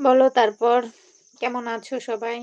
বলো তারপর কেমন আছো সবাই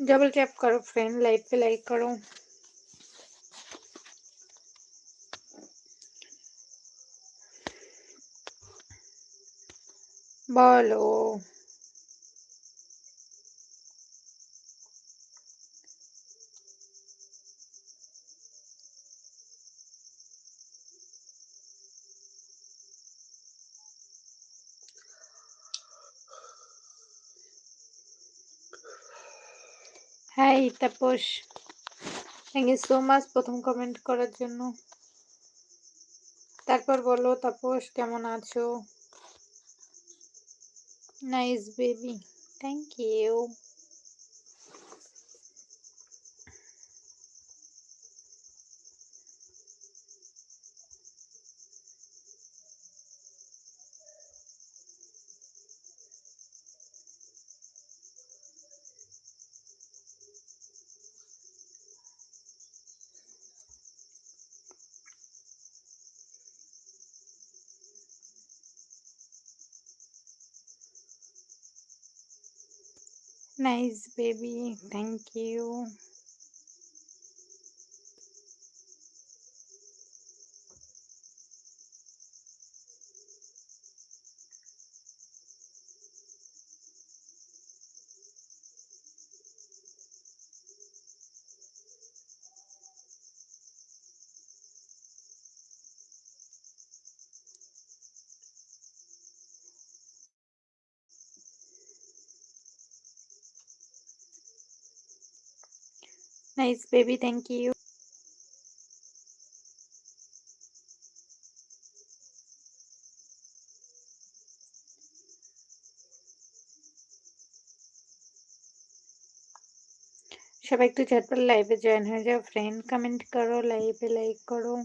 डबल टैप करो फ्रेंड लाइक पे लाइक करो বলো hi Tapas thank you so much প্রথম কমেন্ট করার জন্য। তারপর বলো তাপস কেমন আছো? Nice baby thank you Nice baby, thank you. Nice baby, thank you. সবাই একটু ঝটপট লাইভে জয়েন হয়ে যাও ফ্রেন্ড কমেন্ট করো লাইভে লাইক করো।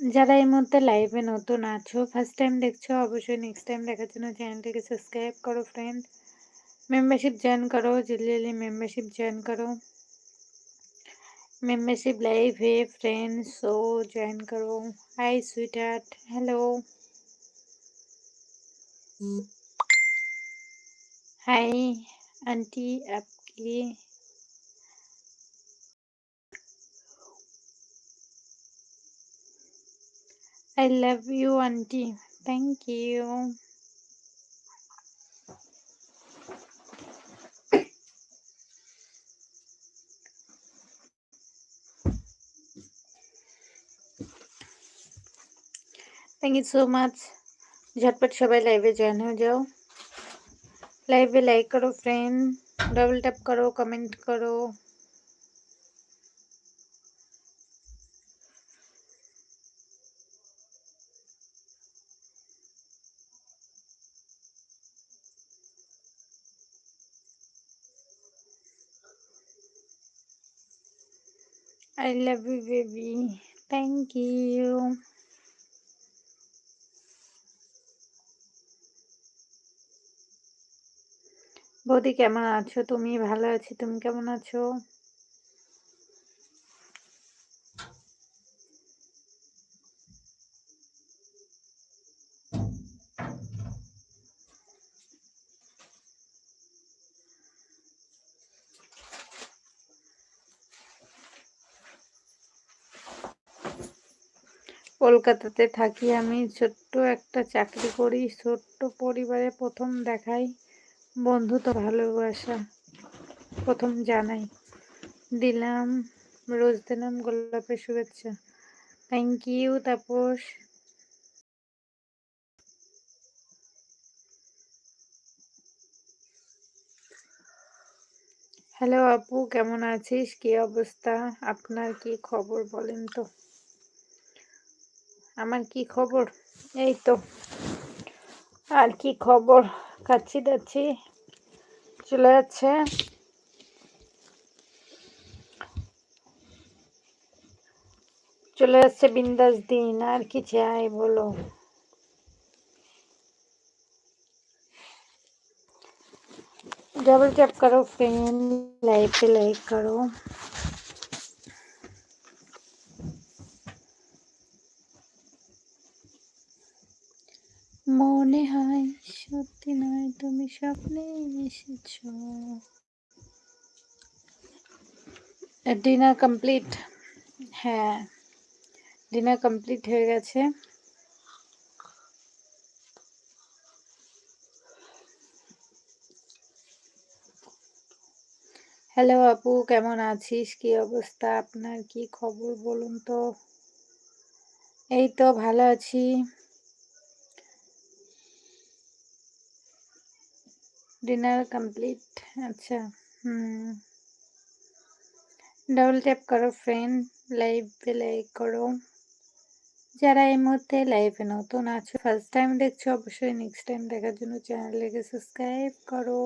যারা এই মুহূর্তে লাইভে নতুন আছো ফার্স্ট টাইম দেখছ অবশ্যই নেক্সট টাইম দেখার জন্য চ্যানেলটিকে সাবস্ক্রাইব করো ফ্রেন্ড মেম্বারশিপ জয়েন করো জলদি মেম্বারশিপ জয়েন করো। मेम्बरशिप लाइव है फ्रेंड्स सो ज्वाइन करो। Hi sweet heart hello hi aunty आपकी I love you aunty thank you thank you so much ঝটপট সবাই লাইভে জয়েন হয়ে যাও লাইভে লাইক করো ফ্রেন্ড ডবল ট্যাপ করো কমেন্ট করো I love you, baby. Thank you. বৌদি কেমন আছো? তুমি ভালো আছি, তুমি কেমন আছো? কলকাতাতে থাকি আমি, ছোট্ট একটা চাকরি করি, ছোট্ট পরিবারে প্রথম দেখাই বন্ধু তো ভালোবাসা, প্রথম জানাই। দিলাম, রোজ দিলাম গোলাপের শুভেচ্ছা। Thank you Tapas. হ্যালো আপু, কেমন আছিস? কি অবস্থা? আপনার কি খবর বলেন তো? আমার কি খবর? এই তো। আর কি খবর? খাচ্ছি দাচ্ছি। चले चले बिंदास दिन और कि चाय बोलो। डबल टैप करो फ़ैन लाइक लाइक करो। স্বপ্নে এসেছ। ডিনার কমপ্লিট হ্যাঁ ডিনার কমপ্লিট হয়ে গেছে। হ্যালো আপু, কেমন আছিস? কি অবস্থা আপনার? কি খবর বলুন তো? এই তো ভালো আছি। ডিনার কমপ্লিট আচ্ছা হুম ডাবল ট্যাপ করো ফ্রেন্ড লাইভ লাইক করো যারা এই মুহূর্তে লাইভে নতুন আছো ফার্স্ট টাইম দেখছ অবশ্যই নেক্সট টাইম দেখার জন্য চ্যানেলটাকে সাবস্ক্রাইব করো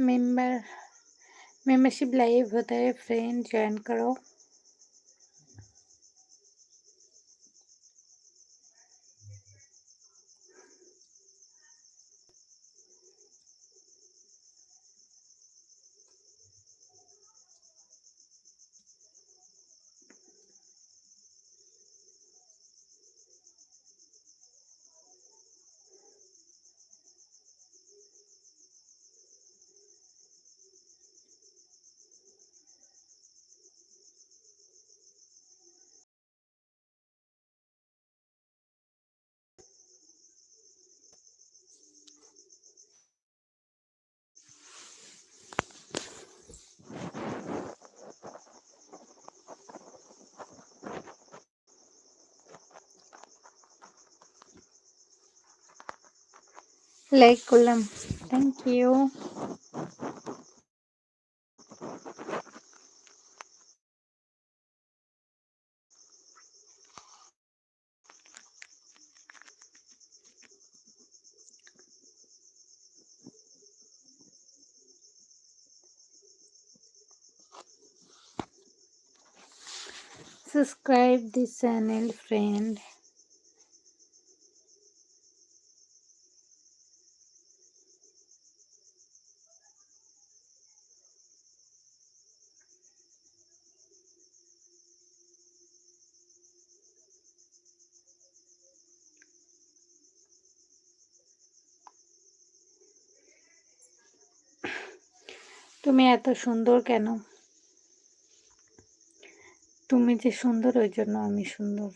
मेंबर मेंबरशिप लाइव होता है फ्रेंड ज्वाइन करो। লাইক করলাম thank you subscribe this channel friend তুমি এত সুন্দর কেন? তুমি যে সুন্দর ওই জন্য আমি সুন্দর।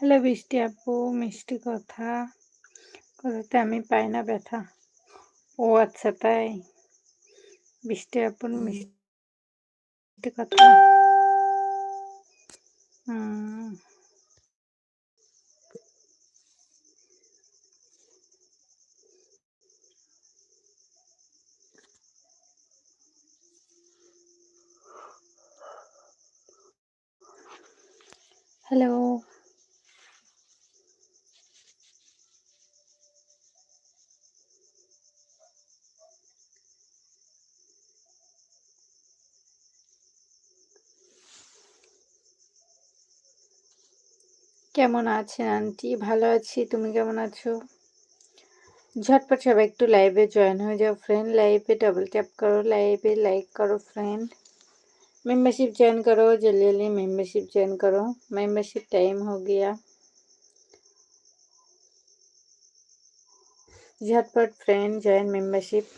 হ্যালো বৃষ্টি আপু মিষ্টি কথা। কথাতে আমি পাই না ব্যথা। ও আচ্ছা তাই। বৃষ্টি আপুর মিষ্টি কথা। হুম। হ্যালো কেমন আছেন আন্টি? ভালো আছি। তুমি কেমন আছো? ঝটপট সবাই একটু লাইভে জয়েন হয়ে যাও ফ্রেন্ড লাইভে ডাবল ট্যাপ করো। লাইভে লাইক করো ফ্রেন্ড करो फ्रेंड मेंबरशिप ज्वाइन करो जल्दी जल्दी मेंबरशिप ज्वाइन करो। मेंबरशिप टाइम हो गया। झटपट फ्रेंड ज्वाइन मेंबरशिप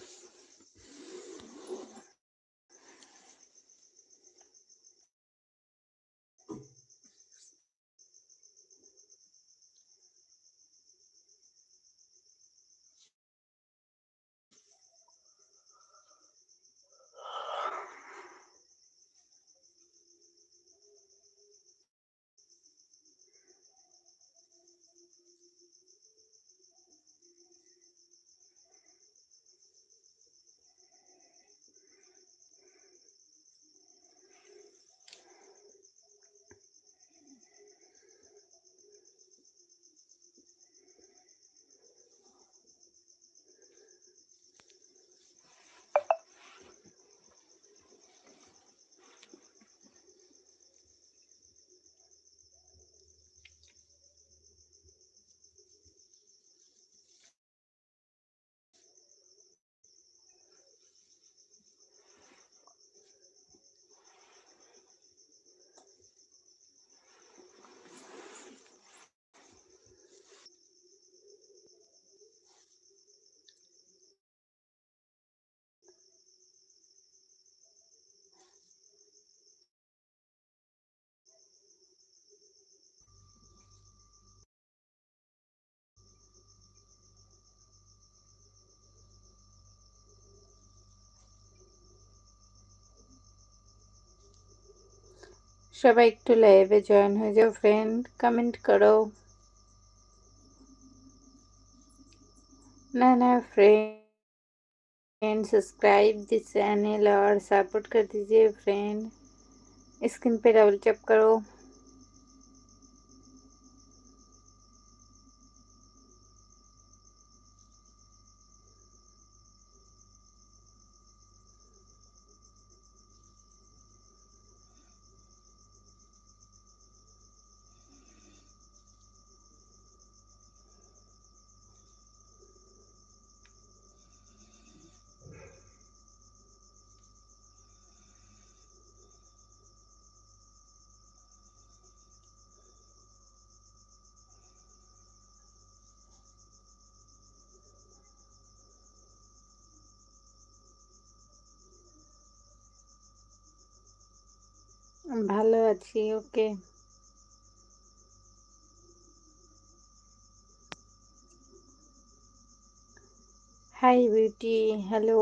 সবাই একটু লাইভে জয়েন হয়ে যাও ফ্রেন্ড কমেন্ট করো ना ना फ्रेंड सब्सक्राइब दिस चैनल और सपोर्ट कर दीजिए फ्रेंड स्क्रीन पे डबल टैप करो ভালো আছি ওকে। Hi beauty hello